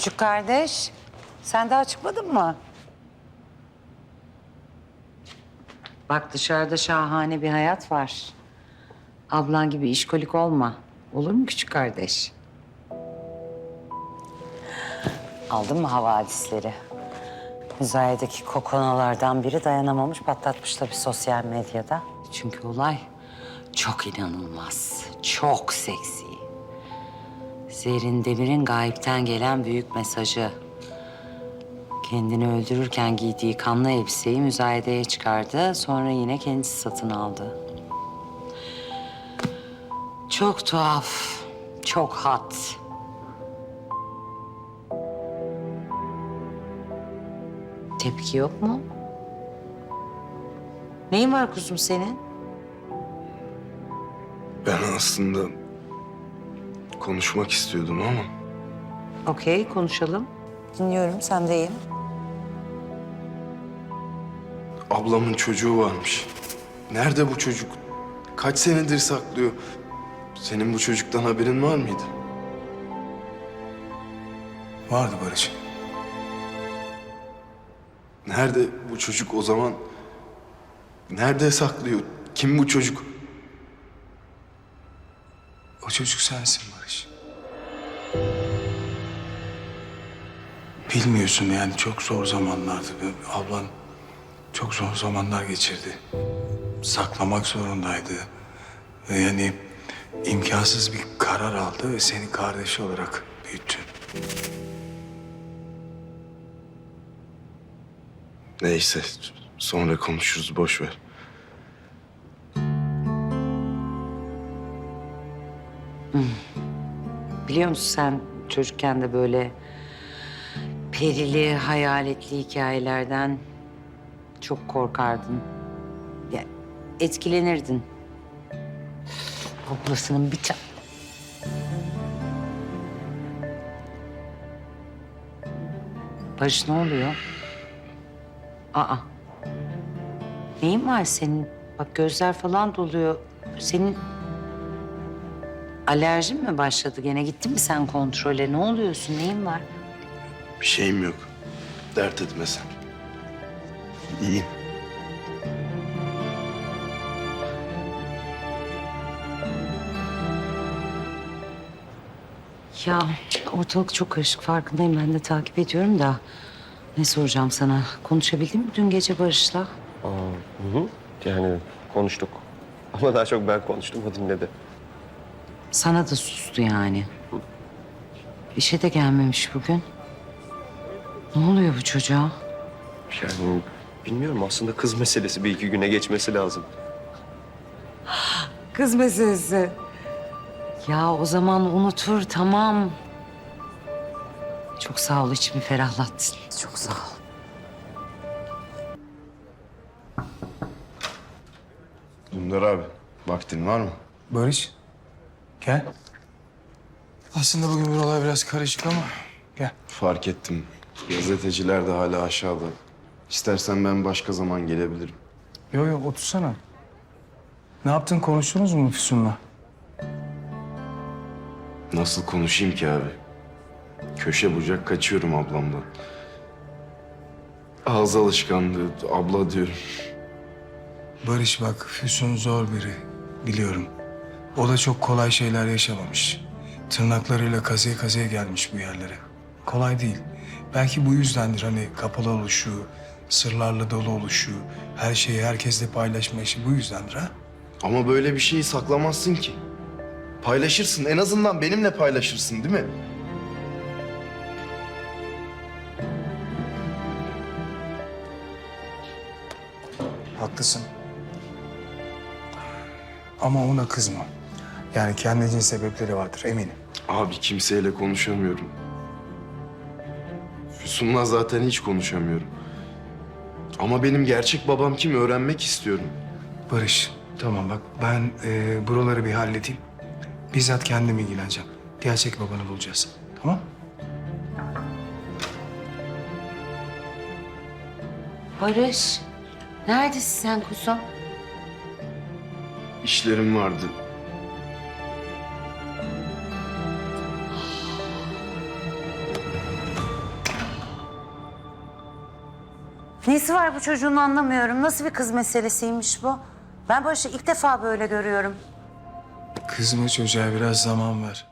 Küçük kardeş, sen daha çıkmadın mı? Bak dışarıda şahane bir hayat var. Ablan gibi işkolik olma. Olur mu küçük kardeş? Aldın mı havadisleri? Müzayedeki kokonalardan biri dayanamamış patlatmış tabii sosyal medyada. Çünkü olay çok inanılmaz, çok seksi. Zerrin Demir'in gayipten gelen büyük mesajı. Kendini öldürürken giydiği kanlı elbiseyi müzayedeye çıkardı. Sonra yine kendisi satın aldı. Çok tuhaf, çok hat. Tepki yok mu? Neyin var kuzum senin? Ben aslında konuşmak istiyordum ama Okey, konuşalım. Dinliyorum, sendeyim. ablamın çocuğu varmış. Nerede bu çocuk? Kaç senedir saklıyor? Senin bu çocuktan haberin var mıydı? Vardı Barış. Nerede bu çocuk o zaman? Nerede saklıyor? Kim bu çocuk? O çocuk sensin Barış. Bilmiyorsun yani çok zor zamanlardı. Ablan çok zor zamanlar geçirdi. Saklamak zorundaydı. Yani imkansız bir karar aldı ve seni kardeşi olarak büyüttü. Neyse sonra konuşuruz boş ver. Biliyor musun sen çocukken de böyle perili, hayaletli hikayelerden çok korkardın. Ya, etkilenirdin. Ablasının bir ta... Barış ne oluyor? Aa. Neyin var senin? Bak gözler falan doluyor. Senin Alerjin mi başladı gene? Gittin mi sen kontrole? Ne oluyorsun? Neyin var? Bir şeyim yok. Dert etme sen. İyiyim. Ya ortalık çok karışık farkındayım. Ben de takip ediyorum da. Ne soracağım sana? Konuşabildin mi dün gece Barış'la? Aa, hı hı. Yani konuştuk. Ama daha çok ben konuştum, o dinledi. Sana da sustu yani. İşe de gelmemiş bugün. Ne oluyor bu çocuğa? Yani bilmiyorum aslında kız meselesi bir iki güne geçmesi lazım. Kız meselesi. Ya o zaman unutur tamam. Çok sağ ol içimi ferahlattın. Çok sağ ol. Dündar abi vaktin var mı? Barış, gel. Aslında bugün buralar biraz karışık ama gel. Fark ettim. Gazeteciler de hala aşağıda. İstersen ben başka zaman gelebilirim. Yok yok otursana. Ne yaptın konuştunuz mu Füsun'la? Nasıl konuşayım ki abi? Köşe bucak kaçıyorum ablamdan. Ağız alışkanlığı, abla diyorum. Barış bak Füsun zor biri. Biliyorum. O da çok kolay şeyler yaşamamış. Tırnaklarıyla kazıya kazıya gelmiş bu yerlere. Kolay değil. Belki bu yüzdendir hani kapalı oluşu, sırlarla dolu oluşu, her şeyi herkesle paylaşma işi bu yüzdendir ha? Ama böyle bir şeyi saklamazsın ki. Paylaşırsın. En azından benimle paylaşırsın değil mi? Haklısın. Ama ona kızma. Yani kendince sebepleri vardır eminim. Abi kimseyle konuşamıyorum. Füsun'la zaten hiç konuşamıyorum. Ama benim gerçek babam kim öğrenmek istiyorum. Barış, tamam bak ben e, buraları bir halledeyim. Bizzat kendim ilgileneceğim. Gerçek babanı bulacağız. Tamam? Barış, neredesin sen kuzum? İşlerim vardı. Nesi var bu çocuğun anlamıyorum. Nasıl bir kız meselesiymiş bu? Ben Barış'ı ilk defa böyle görüyorum. Kızma çocuğa biraz zaman ver.